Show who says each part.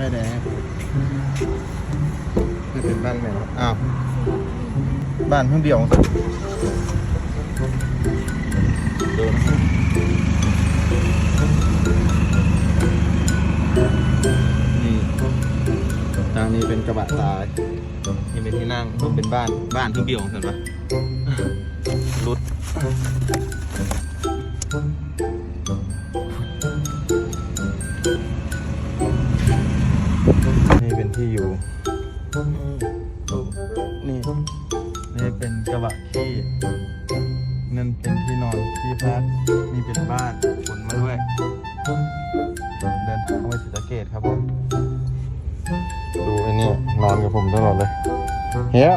Speaker 1: ไปแดงนี่เป็นบ้านแมวอ้าว บ้านเพิ่งเดียวดูนะครับนี่ทางนี้เป็นกระบะทรายนี่เป็นที่นั่งรูปเป็นบ้าน บ้านเพิ่งเดียวเห็นปะรุด ที่อยู่นี่นี่เป็นกระบะที่นั่นเป็นที่นอนที่พักนี่เป็นบ้านขนมาด้วย เดินทางไปศรีสะเกดครับผมดูไอ้นี่นอนกับผมตลอดเลยเฮีย